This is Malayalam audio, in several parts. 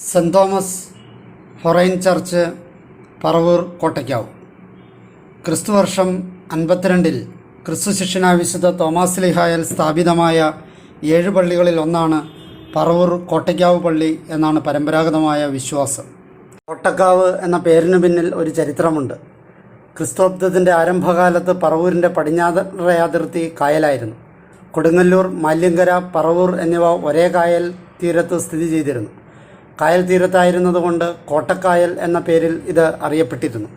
Saint Thomas forane church Paravur Kottakkavu. ക്രിസ്തുവർഷം അൻപത്തിരണ്ടിൽ ക്രിസ്തു ശിഷ്യനായ വിശുദ്ധ തോമാസ് ലിഹായൽ സ്ഥാപിതമായ ഏഴ് പള്ളികളിൽ ഒന്നാണ് പറവൂർ കോട്ടയ്ക്കാവ് പള്ളി എന്നാണ് പരമ്പരാഗതമായ വിശ്വാസം. കോട്ടക്കാവ് എന്ന പേരിന് പിന്നിൽ ഒരു ചരിത്രമുണ്ട്. ക്രിസ്തോബ്ദത്തിന്റെ ആരംഭകാലത്ത് പറവൂരിന്റെ പടിഞ്ഞാറേ അതിർത്തി കായലായിരുന്നു. കൊടുങ്ങല്ലൂർ മാല്യങ്കര പറവൂർ എന്നിവ ഒരേ കായൽ തീരത്ത് സ്ഥിതി ചെയ്തിരുന്നു. കായൽ തീരത്തായിരുന്നതുകൊണ്ട് കോട്ടക്കായൽ എന്ന പേരിൽ ഇത് അറിയപ്പെട്ടിരുന്നു.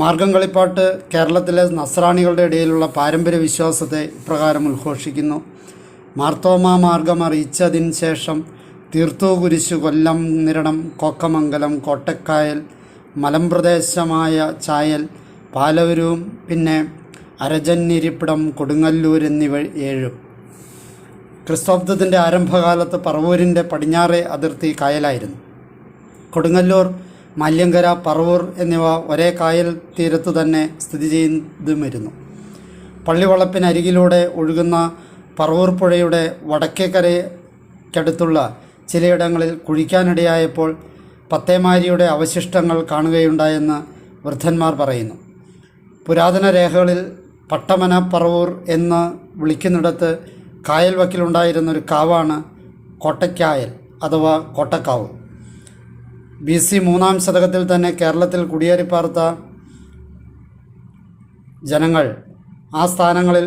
മാർഗം കളിപ്പാട്ട് കേരളത്തിലെ നസ്രാണികളുടെ ഇടയിലുള്ള പാരമ്പര്യ വിശ്വാസത്തെ ഇപ്രകാരം ഉദ്ഘോഷിക്കുന്നു മാർത്തോമ മാർഗം അറിയിച്ചതിന് ശേഷം തീർത്തു കുരിശു കൊല്ലം നിരണം കോക്കമംഗലം കോട്ടക്കായൽ മലമ്പ്രദേശമായ ചായൽ പാലവരും പിന്നെ അരജന്നിരിപ്പിടം കൊടുങ്ങല്ലൂർ എന്നിവ ഏഴും. ക്രിസ്തോബ്ദത്തിന്റെ ആരംഭകാലത്ത് പറവൂരിന്റെ പടിഞ്ഞാറേ അതിർത്തി കായലായിരുന്നു. കൊടുങ്ങല്ലൂർ മല്യങ്കര പറവൂർ എന്നിവ ഒരേ കായൽ തീരത്തു തന്നെ സ്ഥിതി ചെയ്തുമിരുന്നു. പള്ളിവളപ്പിനരികിലൂടെ ഒഴുകുന്ന പറവൂർ പുഴയുടെ വടക്കേക്കരയ്ക്കടുത്തുള്ള ചിലയിടങ്ങളിൽ കുഴിക്കാനിടയായപ്പോൾ പത്തേമാരിയുടെ അവശിഷ്ടങ്ങൾ കാണുകയുണ്ടായെന്ന് വൃദ്ധന്മാർ പറയുന്നു. പുരാതന രേഖകളിൽ പട്ടമന പറവൂർ എന്ന് വിളിക്കുന്നിടത്ത് കായൽ വക്കിലുണ്ടായിരുന്ന ഒരു കാവാണ് കോട്ടക്കായൽ അഥവാ കോട്ടക്കാവ്. ബി സി മൂന്നാം ശതകത്തിൽ തന്നെ കേരളത്തിൽ കുടിയേറിപ്പാർത്ത ജനങ്ങൾ ആ സ്ഥാനങ്ങളിൽ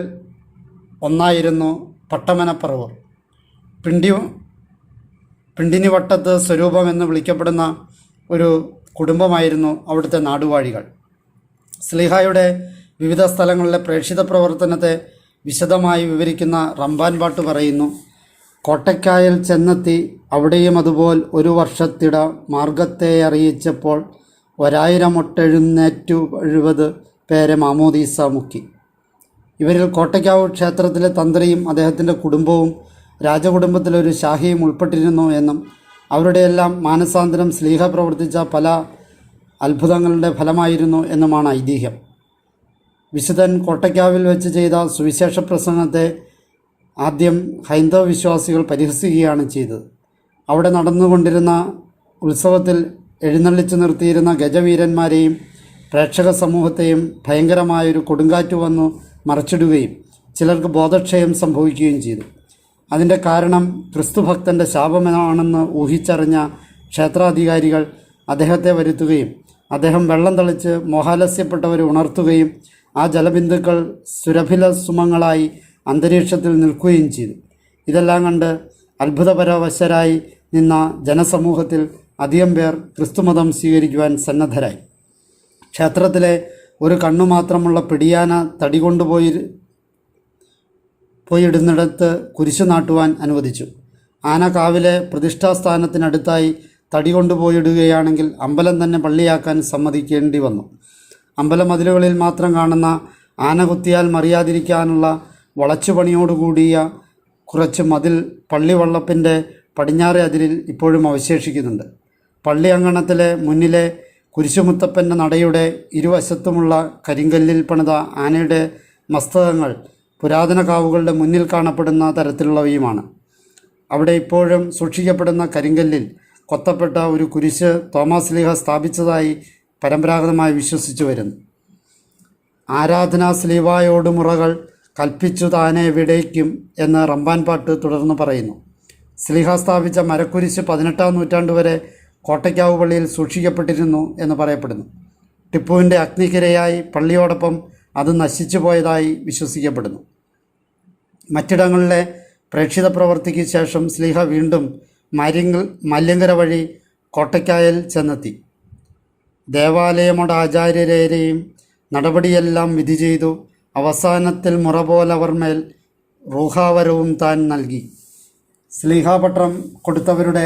ഒന്നായിരുന്നു പട്ടമനപ്പറവൂർ. പിണ്ടി പിണ്ടിനി വട്ടത്ത് സ്വരൂപം എന്ന് വിളിക്കപ്പെടുന്ന ഒരു കുടുംബമായിരുന്നു അവിടുത്തെ നാടുവാഴികൾ. സ്ലിഹായുടെ വിവിധ സ്ഥലങ്ങളിലെ പ്രേക്ഷിത പ്രവർത്തനത്തെ വിശദമായി വിവരിക്കുന്ന റംബാൻ പാട്ട് പറയുന്നു. കോട്ടക്കായൽ ചെന്നെത്തി അവിടെയും അതുപോൽ ഒരു വർഷത്തിട മാർഗത്തെ അറിയിച്ചപ്പോൾ ഒരായിരം ഒട്ടെഴുന്നേറ്റു എഴുപത് പേരെ മാമോദീസ മുക്കി. ഇവരിൽ കോട്ടയ്ക്കാവ് ക്ഷേത്രത്തിലെ തന്ത്രിയും അദ്ദേഹത്തിന്റെ കുടുംബവും രാജകുടുംബത്തിലൊരു ഷാഹിയും ഉൾപ്പെട്ടിരുന്നു എന്നും അവരുടെയെല്ലാം മാനസാന്തരം സ്ലീഹ പ്രവർത്തിച്ച പല അത്ഭുതങ്ങളുടെ ഫലമായിരുന്നു എന്നുമാണ് ഐതിഹ്യം. വിശുദ്ധൻ കോട്ടയ്ക്കാവിൽ വെച്ച് ചെയ്ത സുവിശേഷ പ്രസംഗത്തെ ആദ്യം ഹൈന്ദവ വിശ്വാസികൾ പരിഹസിക്കുകയാണ് ചെയ്തത്. അവിടെ നടന്നുകൊണ്ടിരുന്ന ഉത്സവത്തിൽ എഴുന്നള്ളിച്ചു നിർത്തിയിരുന്ന ഗജവീരന്മാരെയും പ്രേക്ഷക സമൂഹത്തെയും ഭയങ്കരമായൊരു കൊടുങ്കാറ്റ് വന്നു മറച്ചിടുകയും ചിലർക്ക് ബോധക്ഷയം സംഭവിക്കുകയും ചെയ്തു. അതിന്റെ കാരണം ക്രിസ്തുഭക്തന്റെ ശാപമാണെന്ന് ഊഹിച്ചറിഞ്ഞ ക്ഷേത്രാധികാരികൾ അദ്ദേഹത്തെ വരുത്തുകയും അദ്ദേഹം വെള്ളം തളിച്ച് മോഹാലസ്യപ്പെട്ടവരെ ഉണർത്തുകയും ആ ജലബിന്ദുക്കൾ സുരഭില സുമങ്ങളായി അന്തരീക്ഷത്തിൽ നിൽക്കുകയും ചെയ്തു. ഇതെല്ലാം കണ്ട് അത്ഭുതപരവശരായി നിന്ന ജനസമൂഹത്തിൽ അധികം പേർ ക്രിസ്തുമതം സ്വീകരിക്കുവാൻ സന്നദ്ധരായി. ക്ഷേത്രത്തിലെ ഒരു കണ്ണു മാത്രമുള്ള പിടിയാന തടി കൊണ്ടുപോയി പോയിടുന്നിടത്ത് കുരിശു നാട്ടുവാൻ അനുവദിച്ചു. ആന കാവിലെ പ്രതിഷ്ഠാസ്ഥാനത്തിനടുത്തായി തടി കൊണ്ടുപോയിടുകയാണെങ്കിൽ അമ്പലം തന്നെ പള്ളിയാക്കാൻ സമ്മതിക്കേണ്ടി വന്നു. അമ്പലമതിലുകളിൽ മാത്രം കാണുന്ന ആന കുത്തിയാൽ മറിയാതിരിക്കാനുള്ള വളച്ചുപണിയോടുകൂടിയ കുറച്ച് മതിൽ പള്ളി വള്ളപ്പിന്റെ പടിഞ്ഞാറേ അതിരിൽ ഇപ്പോഴും അവശേഷിക്കുന്നുണ്ട്. പള്ളി അങ്കണത്തിലെ മുന്നിലെ കുരിശുമുത്തപ്പന്റെ നടയുടെ ഇരുവശത്തുമുള്ള കരിങ്കല്ലിൽ പണിത ആനയുടെ മസ്തകങ്ങൾ പുരാതന കാവുകളുടെ മുന്നിൽ കാണപ്പെടുന്ന തരത്തിലുള്ളവയുമാണ്. അവിടെ ഇപ്പോഴും സൂക്ഷിക്കപ്പെടുന്ന കരിങ്കല്ലിൽ കൊത്തപ്പെട്ട ഒരു കുരിശ് തോമസ് ലീഹ സ്ഥാപിച്ചതായി പരമ്പരാഗതമായി വിശ്വസിച്ചു വരുന്നു. ആരാധനാ സ്ലീവായോട് മുറകൾ കൽപ്പിച്ചു താനെ എവിടേക്കും എന്ന് റമ്പാൻ പാട്ട് തുടർന്ന് പറയുന്നു. സ്ലീഹ സ്ഥാപിച്ച മരക്കുരിശ് പതിനെട്ടാം നൂറ്റാണ്ട് വരെ കോട്ടയ്ക്കാവ് പള്ളിയിൽ സൂക്ഷിക്കപ്പെട്ടിരുന്നു എന്ന് പറയപ്പെടുന്നു. ടിപ്പുവിന്റെ അഗ്നിക്കിരയായി പള്ളിയോടൊപ്പം അത് നശിച്ചു പോയതായി വിശ്വസിക്കപ്പെടുന്നു. മറ്റിടങ്ങളിലെ പ്രേക്ഷിത പ്രവർത്തിക്ക് ശേഷം സ്ലീഹ വീണ്ടും മരിങ്ങൽ മല്യങ്കര വഴി കോട്ടയ്ക്കായൽ ചെന്നെത്തി. ദേവാലയമോട് ആചാര്യരേരെയും നടപടിയെല്ലാം വിധി ചെയ്തു. അവസാനത്തിൽ മുറ പോലവർ മേൽ റൂഹാവരവും താൻ നൽകി. സ്ലീഹാപത്രം കൊടുത്തവരുടെ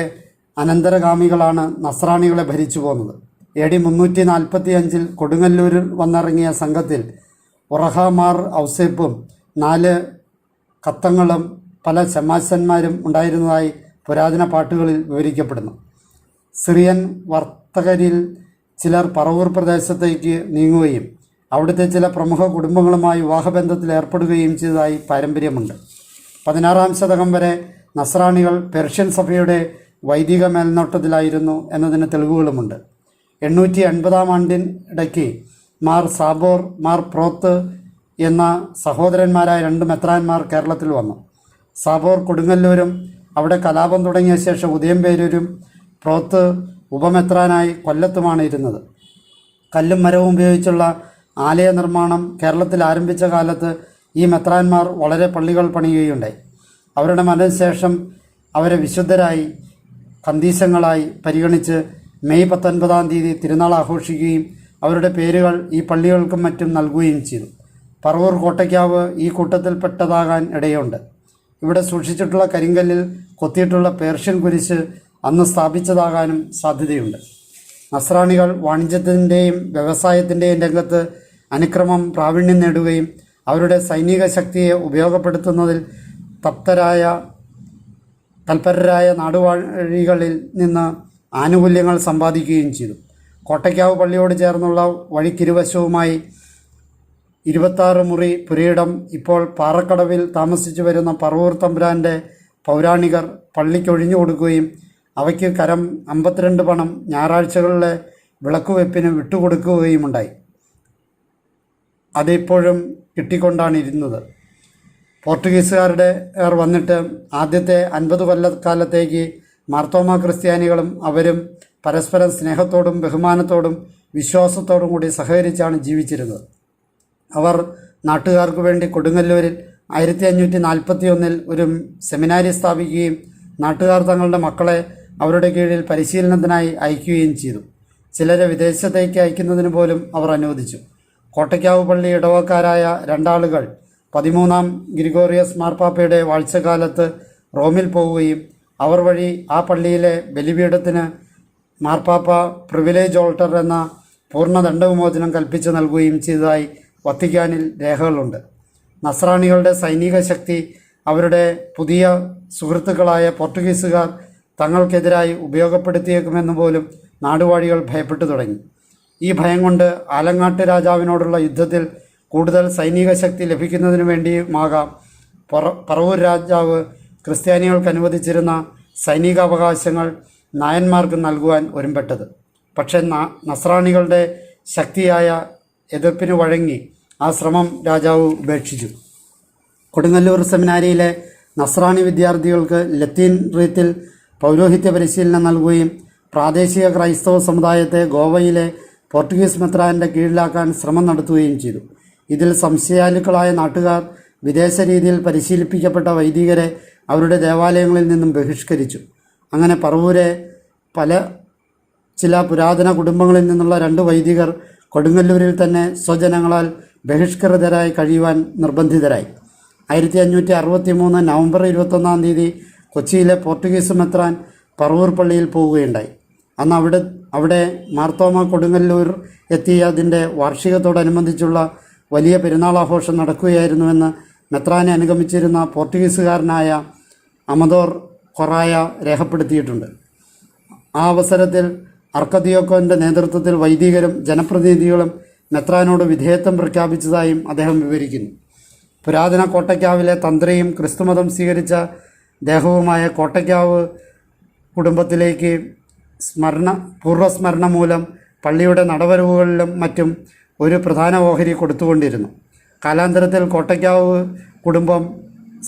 അനന്തരഗാമികളാണ് നസ്രാണികളെ ഭരിച്ചു പോന്നത്. എ ഡി മുന്നൂറ്റി നാൽപ്പത്തി അഞ്ചിൽ കൊടുങ്ങല്ലൂരിൽ വന്നിറങ്ങിയ സംഘത്തിൽ ഉറഹാമാർ ഔസേപ്പും നാല് കത്തങ്ങളും പല ശമാശന്മാരും ഉണ്ടായിരുന്നതായി പുരാതന പാട്ടുകളിൽ വിവരിക്കപ്പെടുന്നു. സിറിയൻ വർത്തകരിൽ ചിലർ പറവൂർ പ്രദേശത്തേക്ക് നീങ്ങുകയും അവിടുത്തെ ചില പ്രമുഖ കുടുംബങ്ങളുമായി വിവാഹബന്ധത്തിൽ ഏർപ്പെടുകയും ചെയ്തതായി പാരമ്പര്യമുണ്ട്. പതിനാറാം ശതകം വരെ നസ്രാണികൾ പെർഷ്യൻ സഭയുടെ വൈദിക മേൽനോട്ടത്തിലായിരുന്നു എന്നതിന് തെളിവുകളുമുണ്ട്. എണ്ണൂറ്റി എൺപതാം ആണ്ടിനിടയ്ക്ക് മാർ സാബോർ മാർ പ്രോത്ത് എന്ന സഹോദരന്മാരായ രണ്ട് മെത്രാന്മാർ കേരളത്തിൽ വന്നു. സാബോർ കൊടുങ്ങല്ലൂരും അവിടെ കലാപം തുടങ്ങിയ ശേഷം ഉദയംപേരൂരും പ്രോത്ത് ഉപമെത്രാനായി കൊല്ലത്തുമാണ് ഇരുന്നത്. കല്ലും മരവും ഉപയോഗിച്ചുള്ള ആലയ നിർമ്മാണം കേരളത്തിൽ ആരംഭിച്ച കാലത്ത് ഈ മെത്രാന്മാർ വളരെ പള്ളികൾ പണിയുകയുണ്ടായി. അവരുടെ മരണശേഷം അവരെ വിശുദ്ധരായി കന്തീശങ്ങളായി പരിഗണിച്ച് മെയ് പത്തൊൻപതാം തീയതി തിരുനാൾ ആഘോഷിക്കുകയും അവരുടെ പേരുകൾ ഈ പള്ളികൾക്കും മറ്റും നൽകുകയും ചെയ്തു. പറവൂർ കോട്ടയ്ക്കാവ് ഈ കൂട്ടത്തിൽപ്പെട്ടതാകാൻ ഇടയുണ്ട്. ഇവിടെ സൂക്ഷിച്ചിട്ടുള്ള കരിങ്കല്ലിൽ കൊത്തിയിട്ടുള്ള പേർഷ്യൻ കുരിശ് അന്ന് സ്ഥാപിച്ചതാകാനും സാധ്യതയുണ്ട്. നസ്രാണികൾ വാണിജ്യത്തിന്റെയും വ്യവസായത്തിന്റെയും രംഗത്ത് അനുക്രമം പ്രാവീണ്യം നേടുകയും അവരുടെ സൈനിക ശക്തിയെ ഉപയോഗപ്പെടുത്തുന്നതിൽ തപ്തരായ തൽപരരായ നാടുവാഴികളിൽ നിന്ന് ആനുകൂല്യങ്ങൾ സമ്പാദിക്കുകയും ചെയ്തു. കോട്ടയ്ക്കാവ് പള്ളിയോട് ചേർന്നുള്ള വഴിക്കിരുവശവുമായി ഇരുപത്താറ് മുറി പുരയിടം ഇപ്പോൾ പാറക്കടവിൽ താമസിച്ചു വരുന്ന പറവൂർ തമ്പുരാന്റെ പൗരാണികർ പള്ളിക്കൊഴിഞ്ഞു കൊടുക്കുകയും അവയ്ക്ക് കരം അമ്പത്തിരണ്ട് പണം ഞായറാഴ്ചകളിലെ വിളക്കുവെപ്പിന് വിട്ടുകൊടുക്കുകയുമുണ്ടായി. അതിപ്പോഴും കിട്ടിക്കൊണ്ടാണ് ഇരുന്നത് പോർട്ടുഗീസുകാരുടെ വന്നിട്ട് ആദ്യത്തെ അൻപത് കൊല്ലക്കാലത്തേക്ക് മാർത്തോമ ക്രിസ്ത്യാനികളും അവരും പരസ്പരം സ്നേഹത്തോടും ബഹുമാനത്തോടും വിശ്വാസത്തോടും കൂടി സഹകരിച്ചാണ് ജീവിച്ചിരുന്നത്. അവർ നാട്ടുകാർക്ക് വേണ്ടി കൊടുങ്ങല്ലൂരിൽ ആയിരത്തി അഞ്ഞൂറ്റി നാൽപ്പത്തി ഒന്നിൽ ഒരു സെമിനാരി സ്ഥാപിക്കുകയും നാട്ടുകാർ തങ്ങളുടെ മക്കളെ അവരുടെ കീഴിൽ പരിശീലനത്തിനായി അയക്കുകയും ചെയ്തു. ചിലരെ വിദേശത്തേക്ക് അയക്കുന്നതിന് പോലും അവർ അനുവദിച്ചു. കോട്ടയ്ക്കാവ് പള്ളി ഇടവക്കാരായ രണ്ടാളുകൾ പതിമൂന്നാം ഗ്രിഗോറിയസ് മാർപ്പാപ്പയുടെ വാഴ്ചകാലത്ത് റോമിൽ പോവുകയും അവർ വഴി ആ പള്ളിയിലെ ബലിപീഠത്തിന് മാർപ്പാപ്പ പ്രിവിലേജ് ഓൾട്ടർ എന്ന പൂർണ ദണ്ഡവിമോചനം കൽപ്പിച്ചു നൽകുകയും ചെയ്തതായി വത്തിക്കാനിൽ രേഖകളുണ്ട്. നസ്രാണികളുടെ സൈനിക ശക്തി അവരുടെ പുതിയ സുഹൃത്തുക്കളായ പോർട്ടുഗീസുകാർ തങ്ങൾക്കെതിരായി ഉപയോഗപ്പെടുത്തിയേക്കുമെന്ന് പോലും നാടുവാഴികൾ ഭയപ്പെട്ടു തുടങ്ങി. ഈ ഭയം കൊണ്ട് ആലങ്ങാട്ട് രാജാവിനോടുള്ള യുദ്ധത്തിൽ കൂടുതൽ സൈനിക ശക്തി ലഭിക്കുന്നതിനു വേണ്ടിയുമാകാം പറ പറവൂർ രാജാവ് ക്രിസ്ത്യാനികൾക്ക് അനുവദിച്ചിരുന്ന സൈനികാവകാശങ്ങൾ നായന്മാർക്ക് നൽകുവാൻ ഒരുമ്പെട്ടത്. പക്ഷേ നസ്രാണികളുടെ ശക്തിയായ എതിർപ്പിന് വഴങ്ങി ആ ശ്രമം രാജാവ് ഉപേക്ഷിച്ചു. കൊടുങ്ങല്ലൂർ സെമിനാരിയിലെ നസ്രാണി വിദ്യാർത്ഥികൾക്ക് ലത്തീൻ റീത്തിൽ പൗരോഹിത്യ പരിശീലനം നൽകുകയും പ്രാദേശിക ക്രൈസ്തവ സമുദായത്തെ ഗോവയിലെ പോർട്ടുഗീസ് മെത്രാന്റെ കീഴിലാക്കാൻ ശ്രമം നടത്തുകയും ചെയ്തു. ഇതിൽ സംശയാലുക്കളായ നാട്ടുകാർ വിദേശ രീതിയിൽ പരിശീലിപ്പിക്കപ്പെട്ട വൈദികരെ അവരുടെ ദേവാലയങ്ങളിൽ നിന്നും ബഹിഷ്കരിച്ചു. അങ്ങനെ പറവൂരെ പല ചില പുരാതന കുടുംബങ്ങളിൽ നിന്നുള്ള രണ്ട് വൈദികർ കൊടുങ്ങല്ലൂരിൽ തന്നെ സ്വജനങ്ങളാൽ ബഹിഷ്കൃതരായി കഴിയുവാൻ നിർബന്ധിതരായി. ആയിരത്തി അഞ്ഞൂറ്റി അറുപത്തി മൂന്ന് നവംബർ ഇരുപത്തൊന്നാം തീയതി കൊച്ചിയിലെ പോർട്ടുഗീസ് മെത്രാൻ പറവൂർ പള്ളിയിൽ പോവുകയുണ്ടായി. അന്ന് അവിടെ അവിടെ മാർത്തോമ കൊടുങ്ങല്ലൂർ എത്തിയ അതിന്റെ വാർഷികത്തോടനുബന്ധിച്ചുള്ള വലിയ പെരുന്നാളാഘോഷം നടക്കുകയായിരുന്നുവെന്ന് മെത്രാനെ അനുഗമിച്ചിരുന്ന പോർട്ടുഗീസുകാരനായ അമദോർ കൊറായ രേഖപ്പെടുത്തിയിട്ടുണ്ട്. ആ അവസരത്തിൽ അർക്കദിയോക്കോന്റെ നേതൃത്വത്തിൽ വൈദികരും ജനപ്രതിനിധികളും മെത്രാനോട് വിധേയത്വം പ്രഖ്യാപിച്ചതായും അദ്ദേഹം വിവരിക്കുന്നു. പുരാതന കോട്ടയ്ക്കാവിലെ തന്ത്രിയും ക്രിസ്തുമതം സ്വീകരിച്ച ദേഹവുമായ കോട്ടയ്ക്കാവ് കുടുംബത്തിലേക്ക് സ്മരണ പൂർവസ്മരണ മൂലം പള്ളിയുടെ നടവരവുകളിലും മറ്റും ഒരു പ്രധാന ഓഹരി കൊടുത്തുകൊണ്ടിരുന്നു. കാലാന്തരത്തിൽ കോട്ടയ്ക്കാവ് കുടുംബം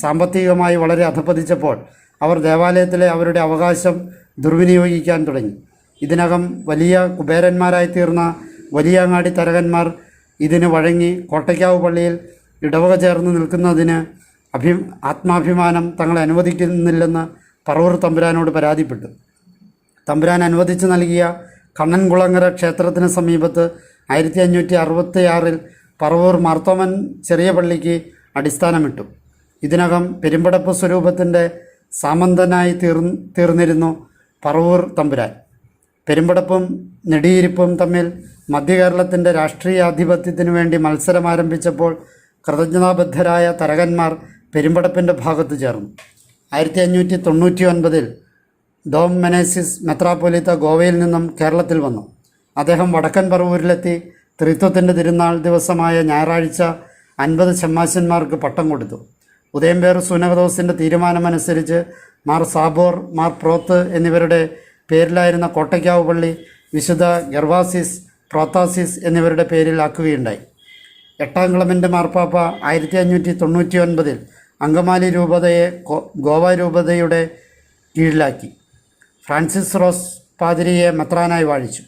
സാമ്പത്തികമായി വളരെ അധപ്പതിച്ചപ്പോൾ അവർ ദേവാലയത്തിലെ അവരുടെ അവകാശം ദുർവിനിയോഗിക്കാൻ തുടങ്ങി. ഇതിനകം വലിയ കുബേരന്മാരായി തീർന്ന വലിയങ്ങാടി തരകന്മാർ ഇതിന് വഴങ്ങി കോട്ടയ്ക്കാവ് പള്ളിയിൽ ഇടവക ചേർന്ന് നിൽക്കുന്നതിന് അഭി ആത്മാഭിമാനം തങ്ങളെ അനുവദിക്കുന്നില്ലെന്ന് പറവൂർ തമ്പുരാനോട് പരാതിപ്പെട്ടു. തമ്പുരാൻ അനുവദിച്ചു നൽകിയ കണ്ണൻകുളങ്ങര ക്ഷേത്രത്തിന് സമീപത്ത് ആയിരത്തി അഞ്ഞൂറ്റി അറുപത്തി ആറിൽ പറവൂർ മാർത്തോമൻ ചെറിയ പള്ളിക്ക് അടിസ്ഥാനമിട്ടു. ഇതിനകം പെരുമ്പടപ്പ് സ്വരൂപത്തിന്റെ സാമന്തനായി തീർ തീർന്നിരുന്നു പറവൂർ തമ്പുരാൻ. പെരുമ്പടപ്പും നെടിയിരിപ്പും തമ്മിൽ മധ്യകേരളത്തിന്റെ രാഷ്ട്രീയാധിപത്യത്തിനു വേണ്ടി മത്സരം ആരംഭിച്ചപ്പോൾ കൃതജ്ഞതാബദ്ധരായ തരകന്മാർ പെരുമ്പടപ്പിന്റെ ഭാഗത്ത് ചേർന്നു. ആയിരത്തി അഞ്ഞൂറ്റി തൊണ്ണൂറ്റി ഒൻപതിൽ ഡോം മെനേസിസ് മെത്രാപൊലീത്ത ഗോവയിൽ നിന്നും കേരളത്തിൽ വന്നു. അദ്ദേഹം വടക്കൻ പറവൂരിലെത്തി ത്രിത്വത്തിന്റെ തിരുനാൾ ദിവസമായ ഞായറാഴ്ച അൻപത് ചമ്മാശന്മാർക്ക് പട്ടം കൊടുത്തു. ഉദയംപേർ സുനകദോസിന്റെ തീരുമാനമനുസരിച്ച് മാർ സാബോർ മാർ പ്രോത്ത് എന്നിവരുടെ പേരിലായിരുന്ന കോട്ടയ്ക്കാവ് പള്ളി വിശുദ്ധ ഗർവാസിസ് പ്രോത്താസിസ് എന്നിവരുടെ പേരിൽ ആക്കുകയുണ്ടായി. എട്ടാം ക്ലമന്റ് മാർപ്പാപ്പ ആയിരത്തി അഞ്ഞൂറ്റി തൊണ്ണൂറ്റി ഒൻപതിൽ അങ്കമാലി രൂപതയെ ഗോവ രൂപതയുടെ കീഴിലാക്കി. Francis rose പാതിരിയെ മെത്രാനായി വാഴിച്ചു.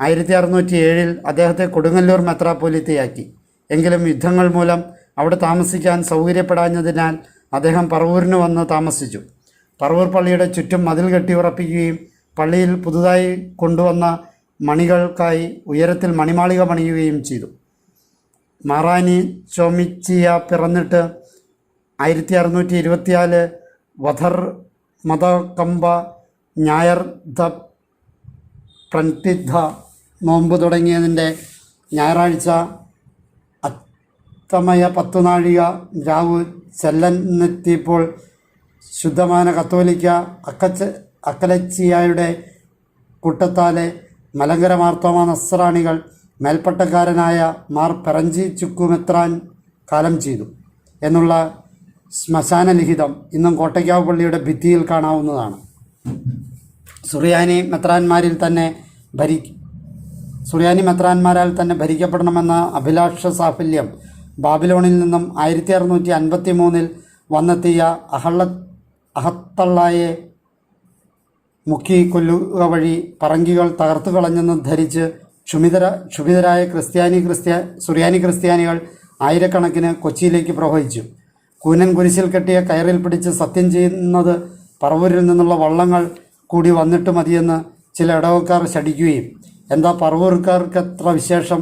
ആയിരത്തി അറുന്നൂറ്റി ഏഴിൽ അദ്ദേഹത്തെ കൊടുങ്ങല്ലൂർ മെത്രാപ്പൊലിത്തയാക്കി. എങ്കിലും യുദ്ധങ്ങൾ മൂലം അവിടെ താമസിക്കാൻ സൗകര്യപ്പെടാഞ്ഞതിനാൽ അദ്ദേഹം പറവൂരിന് വന്ന് താമസിച്ചു. പറവൂർ പള്ളിയുടെ ചുറ്റും മതിൽ കെട്ടി ഉറപ്പിക്കുകയും പള്ളിയിൽ പുതുതായി കൊണ്ടുവന്ന മണികൾക്കായി ഉയരത്തിൽ മണിമാളിക പണിയുകയും ചെയ്തു. മാറാനി ചോമിച്ചിയ പിറന്നിട്ട് ആയിരത്തി അറുന്നൂറ്റി ഇരുപത്തിനാല് വധർ മതകമ്പ ഞായർ ദ പ്രന്തിദ്ധ നോമ്പ് തുടങ്ങിയതിന്റെ ഞായറാഴ്ച അത്തമയ പത്തുനാഴിക രാവു ചെല്ലെന്നെത്തിയപ്പോൾ ശുദ്ധമാന കത്തോലിക്ക അക്കച്ച അക്കലച്ചിയായുടെ കൂട്ടത്താലെ മലങ്കര മാർത്തോമ നസ്രാണികൾ മേൽപ്പട്ടക്കാരനായ മാർ പെറഞ്ചി ചുക്കുമെത്രാൻ കാലം ചെയ്തു എന്നുള്ള ശ്മശാന ലിഖിതം ഇന്നും കോട്ടയ്ക്കാവ് പള്ളിയുടെ ഭിത്തിയിൽ കാണാവുന്നതാണ്. സുറിയാനി മെത്രാന്മാരിൽ തന്നെ ഭരി സുറിയാനി മെത്രാന്മാരാൽ തന്നെ ഭരിക്കപ്പെടണമെന്ന അഭിലാഷ സാഫല്യം ബാബിലോണിൽ നിന്നും ആയിരത്തി അറുന്നൂറ്റി അൻപത്തി മൂന്നിൽ വന്നെത്തിയ അഹള്ള അഹത്തള്ളായെ മുക്കി കൊല്ലുക വഴി പറങ്കികൾ തകർത്തു കളഞ്ഞെന്ന് ധരിച്ച് ക്ഷുഭിതര ക്ഷുഭിതരായ ക്രിസ്ത്യാനി ക്രിസ്ത്യ സുറിയാനി ക്രിസ്ത്യാനികൾ ആയിരക്കണക്കിന് കൊച്ചിയിലേക്ക് പ്രവഹിച്ചു. കൂനൻ കുരിശിൽ കെട്ടിയ കയറിൽ പിടിച്ച് സത്യം ചെയ്യുന്നത് പറവൂരിൽ നിന്നുള്ള വള്ളങ്ങൾ കൂടി വന്നിട്ട് മതിയെന്ന് ചില ഇടവക്കാർ ശടിക്കുകയും എന്താ പറവൂർക്കാർക്ക് എത്ര വിശേഷം?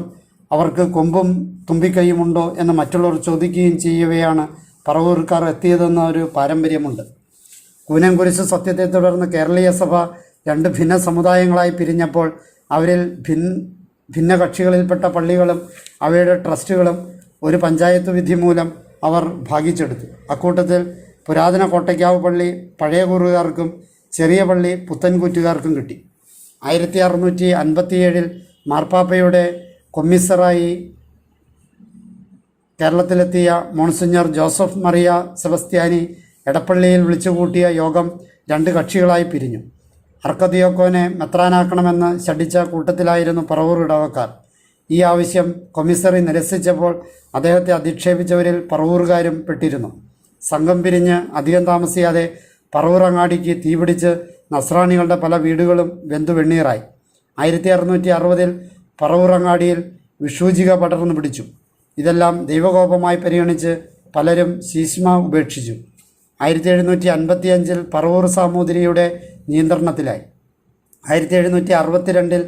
അവർക്ക് കൊമ്പും തുമ്പിക്കൈയുമുണ്ടോ എന്ന് മറ്റുള്ളവർ ചോദിക്കുകയും ചെയ്യവെയാണ് പറവൂർക്കാർ എത്തിയതെന്ന ഒരു പാരമ്പര്യമുണ്ട്. കൂനൻകുരിശ് സത്യത്തെ തുടർന്ന് കേരളീയ സഭ രണ്ട് ഭിന്ന സമുദായങ്ങളായി പിരിഞ്ഞപ്പോൾ അവരിൽ ഭിൻ ഭിന്ന കക്ഷികളിൽപ്പെട്ട പള്ളികളും അവയുടെ ട്രസ്റ്റുകളും ഒരു പഞ്ചായത്ത് വിധി മൂലം അവർ ഭാഗിച്ചെടുത്തു. അക്കൂട്ടത്തിൽ പുരാതന കോട്ടയ്ക്കാവ് പള്ളി പഴയ കൂറുകാർക്കും ചെറിയ പള്ളി പുത്തൻകുറ്റുകാർക്കും കിട്ടി. ആയിരത്തി അറുന്നൂറ്റി അൻപത്തിയേഴിൽ മാർപ്പാപ്പയുടെ കൊമ്മിസറായി കേരളത്തിലെത്തിയ മോൺസിഞ്ഞർ ജോസഫ് മറിയ സെബസ്ത്യാനി എടപ്പള്ളിയിൽ വിളിച്ചുകൂട്ടിയ യോഗം രണ്ട് കക്ഷികളായി പിരിഞ്ഞു. അർക്കദിയോക്കോനെ മെത്രാനാക്കണമെന്ന് ശഠിച്ച കൂട്ടത്തിലായിരുന്നു പറവൂർ ഇടവക്കാർ. ഈ ആവശ്യം കൊമ്മിസറി നിരസിച്ചപ്പോൾ അദ്ദേഹത്തെ അധിക്ഷേപിച്ചവരിൽ പറവൂറുകാരും പെട്ടിരുന്നു. സംഘം പിരിഞ്ഞ് അധികം താമസിയാതെ പറവൂർ അങ്ങാടിക്ക് തീപിടിച്ച് നസ്രാണികളുടെ പല വീടുകളും വെന്തു വെണ്ണീറായി. ആയിരത്തി അറുന്നൂറ്റി അറുപതിൽ പറവൂർ അങ്ങാടിയിൽ വിഷൂജിക പടർന്നു പിടിച്ചു. ഇതെല്ലാം ദൈവകോപമായി പരിഗണിച്ച് പലരും ശീശ്മ ഉപേക്ഷിച്ചു. ആയിരത്തി എഴുന്നൂറ്റി അൻപത്തി അഞ്ചിൽ പറവൂർ സാമൂതിരിയുടെ നിയന്ത്രണത്തിലായി. ആയിരത്തി എഴുന്നൂറ്റി അറുപത്തിരണ്ടിൽ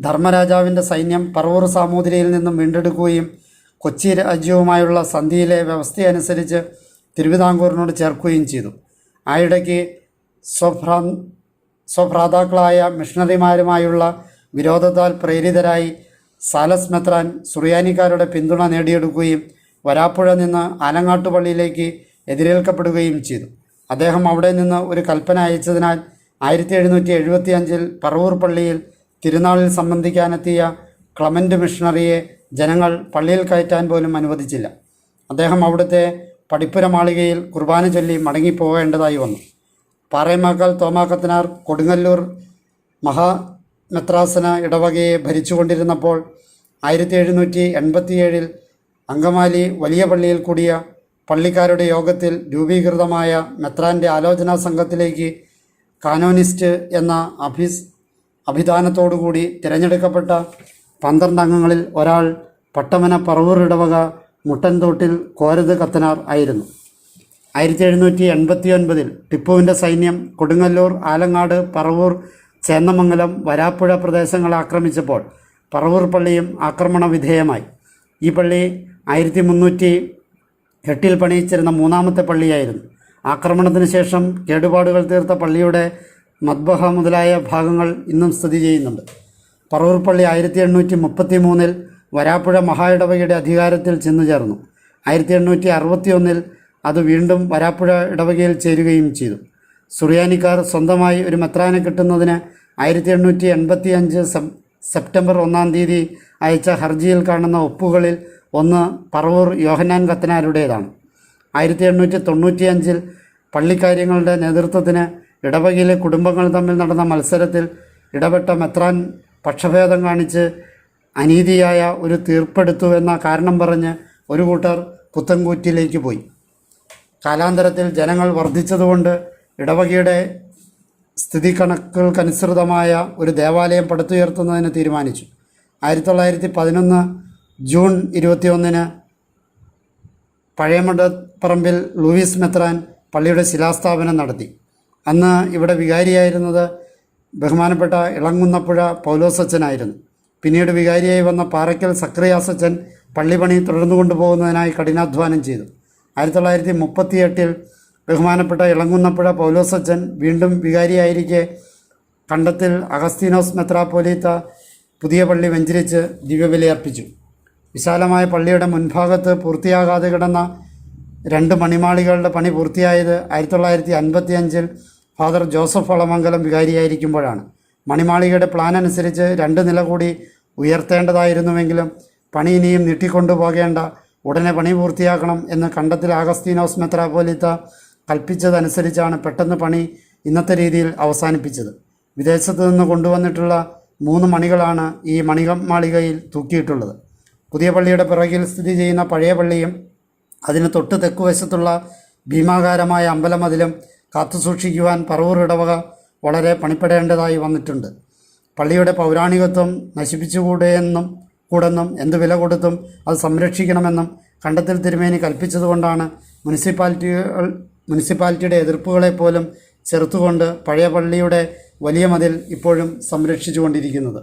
ധർമ്മരാജാവിന്റെ സൈന്യം പറവൂർ സാമൂതിരിയിൽ നിന്നും വീണ്ടെടുക്കുകയും കൊച്ചി രാജ്യവുമായുള്ള സന്ധിയിലെ വ്യവസ്ഥയനുസരിച്ച് തിരുവിതാംകൂറിനോട് ചേർക്കുകയും ചെയ്തു. ആയിടയ്ക്ക് സ്വഭ്രാ സ്വഭ്രാതാക്കളായ മിഷണറിമാരുമായുള്ള വിരോധത്താൽ പ്രേരിതരായി സാലസ് മെത്രാൻ സുറിയാനിക്കാരുടെ പിന്തുണ നേടിയെടുക്കുകയും വരാപ്പുഴ നിന്ന് ആലങ്ങാട്ടുപള്ളിയിലേക്ക് എതിരേൽക്കപ്പെടുകയും ചെയ്തു. അദ്ദേഹം അവിടെ നിന്ന് ഒരു കൽപ്പന അയച്ചതിനാൽ ആയിരത്തി എഴുന്നൂറ്റി എഴുപത്തി അഞ്ചിൽ പറവൂർ പള്ളിയിൽ തിരുനാളിൽ സംബന്ധിക്കാനെത്തിയ ക്ലമന്റ് മിഷണറിയെ ജനങ്ങൾ പള്ളിയിൽ കയറ്റാൻ പോലും അനുവദിച്ചില്ല. അദ്ദേഹം അവിടുത്തെ പടിപ്പുര മാളികയിൽ കുർബാന ചൊല്ലി മടങ്ങിപ്പോകേണ്ടതായി വന്നു. പാറേമാക്കാൽ തോമാക്കത്തിനാർ കൊടുങ്ങല്ലൂർ മഹാമെത്രാസന ഇടവകയെ ഭരിച്ചുകൊണ്ടിരുന്നപ്പോൾ ആയിരത്തി എഴുന്നൂറ്റി എൺപത്തിയേഴിൽ അങ്കമാലി വലിയ പള്ളിയിൽ കൂടിയ പള്ളിക്കാരുടെ യോഗത്തിൽ രൂപീകൃതമായ മെത്രാന്റെ ആലോചനാ സംഘത്തിലേക്ക് കാനോനിസ്റ്റ് എന്ന അഭിസ് അഭിധാനത്തോടുകൂടി തിരഞ്ഞെടുക്കപ്പെട്ട പന്ത്രണ്ട് അംഗങ്ങളിൽ ഒരാൾ പട്ടമന പറവൂർ ഇടവക മുട്ടൻതോട്ടിൽ കോരത് കത്തനാർ ആയിരുന്നു. ആയിരത്തി എഴുന്നൂറ്റി എൺപത്തി ഒൻപതിൽ ടിപ്പുവിന്റെ സൈന്യം കൊടുങ്ങല്ലൂർ ആലങ്ങാട് പറവൂർ ചേന്നമംഗലം വരാപ്പുഴ പ്രദേശങ്ങൾ ആക്രമിച്ചപ്പോൾ പറവൂർ പള്ളിയും ആക്രമണ വിധേയമായി. ഈ പള്ളി ആയിരത്തി മുന്നൂറ്റി എട്ടിൽ പണിയിച്ചിരുന്ന മൂന്നാമത്തെ പള്ളിയായിരുന്നു. ആക്രമണത്തിന് ശേഷം കേടുപാടുകൾ തീർത്ത പള്ളിയുടെ മദ്ബഹ മുതലായ ഭാഗങ്ങൾ ഇന്നും സ്ഥിതി ചെയ്യുന്നുണ്ട്. പറവൂർ പള്ളി ആയിരത്തി എണ്ണൂറ്റി മുപ്പത്തി മൂന്നിൽ വരാപ്പുഴ മഹായിടവകയുടെ അധികാരത്തിൽ ചെന്നു ചേർന്നു. ആയിരത്തി എണ്ണൂറ്റി അറുപത്തി ഒന്നിൽ അത് വീണ്ടും വരാപ്പുഴ ഇടവകയിൽ ചേരുകയും ചെയ്തു. സുറിയാനിക്കാർ സ്വന്തമായി ഒരു മെത്രാനെ കിട്ടുന്നതിന് ആയിരത്തി എണ്ണൂറ്റി എൺപത്തി അഞ്ച് സെപ്റ്റംബർ ഒന്നാം തീയതി അയച്ച ഹർജിയിൽ കാണുന്ന ഒപ്പുകളിൽ ഒന്ന് പറവൂർ യോഹന്നാൻ കത്തനാരുടേതാണ്. ആയിരത്തി എണ്ണൂറ്റി തൊണ്ണൂറ്റി അഞ്ചിൽ പള്ളിക്കാര്യങ്ങളുടെ നേതൃത്വത്തിന് ഇടവകയിലെ കുടുംബങ്ങൾ തമ്മിൽ നടന്ന മത്സരത്തിൽ ഇടപെട്ട മെത്രാൻ പക്ഷഭേദം കാണിച്ച് അനീതിയായ ഒരു തീർപ്പെടുത്തു എന്ന കാരണം പറഞ്ഞ് ഒരു കൂട്ടർ പുത്തൻകൂറ്റിലേക്ക് പോയി. കാലാന്തരത്തിൽ ജനങ്ങൾ വർദ്ധിച്ചതുകൊണ്ട് ഇടവകയുടെ സ്ഥിതി കണക്കുകൾക്കനുസൃതമായ ഒരു ദേവാലയം പടുത്തുയർത്തുന്നതിന് തീരുമാനിച്ചു. ആയിരത്തി തൊള്ളായിരത്തി പതിനൊന്ന് ജൂൺ ഇരുപത്തിയൊന്നിന് പഴയമണ്ഡപറമ്പിൽ ലൂയിസ് മെത്രാൻ പള്ളിയുടെ ശിലാസ്ഥാപനം നടത്തി. അന്ന് ഇവിടെ വികാരിയായിരുന്നത് ബഹുമാനപ്പെട്ട ഇളങ്കുന്നപ്പുഴ പൗലോസച്ചനായിരുന്നു പിന്നീട് വികാരിയായി വന്ന പാറയ്ക്കൽ സക്രിയാസച്ചൻ പള്ളിപ്പണി തുടർന്നു കൊണ്ടുപോകുന്നതിനായി കഠിനാധ്വാനം ചെയ്തു. ആയിരത്തി തൊള്ളായിരത്തി മുപ്പത്തി എട്ടിൽ ബഹുമാനപ്പെട്ട ഇളങ്കുന്നപ്പുഴ പൗലോസച്ചൻ വീണ്ടും വികാരിയായിരിക്കെ കണ്ടത്തിൽ അഗസ്തീനോസ് മെത്രാപ്പോലീത്ത പുതിയ പള്ളി വെഞ്ചരിച്ച് ദിവ്യബലി അർപ്പിച്ചു. വിശാലമായ പള്ളിയുടെ മുൻഭാഗത്ത് പൂർത്തിയാകാതെ കിടന്ന രണ്ട് മണിമാളികളുടെ പണി പൂർത്തിയായത് ആയിരത്തി തൊള്ളായിരത്തി അൻപത്തി അഞ്ചിൽ ഫാദർ ജോസഫ് വളമംഗലം വികാരിയായിരിക്കുമ്പോഴാണ്. മണിമാളികയുടെ പ്ലാൻ അനുസരിച്ച് രണ്ട് നില കൂടി ഉയർത്തേണ്ടതായിരുന്നുവെങ്കിലും പണി ഇനിയും നീട്ടിക്കൊണ്ടുപോകേണ്ട ഉടനെ പണി പൂർത്തിയാക്കണം എന്ന് കണ്ടത്തിൽ ആഗസ്തീനോസ് മെത്രാപോലിത്ത കൽപ്പിച്ചതനുസരിച്ചാണ് പെട്ടെന്ന് പണി ഇന്നത്തെ രീതിയിൽ അവസാനിപ്പിച്ചത്. വിദേശത്ത് നിന്ന് കൊണ്ടുവന്നിട്ടുള്ള മൂന്ന് മണികളാണ് ഈ മണിമാളികയിൽ തൂക്കിയിട്ടുള്ളത്. പുതിയ പള്ളിയുടെ പിറകിൽ സ്ഥിതി ചെയ്യുന്ന പഴയ പള്ളിയും അതിന് തൊട്ട് തെക്കുവശത്തുള്ള ഭീമാകാരമായ അമ്പലമതിലും കാത്തുസൂക്ഷിക്കുവാൻ പറവൂർ ഇടവക വളരെ പണിപ്പെടേണ്ടതായി വന്നിട്ടുണ്ട്. പള്ളിയുടെ പൗരാണികത്വം നശിപ്പിച്ചുകൂടെയെന്നും കൂടെന്നും എന്ത് വില കൊടുത്തും അത് സംരക്ഷിക്കണമെന്നും കണ്ടത്തിൽ തിരുമേനി കൽപ്പിച്ചതുകൊണ്ടാണ് മുനിസിപ്പാലിറ്റികൾ മുനിസിപ്പാലിറ്റിയുടെ എതിർപ്പുകളെ പോലും ചെറുത്തുകൊണ്ട് പഴയ പള്ളിയുടെ വലിയ മതിൽ ഇപ്പോഴും സംരക്ഷിച്ചുകൊണ്ടിരിക്കുന്നത്.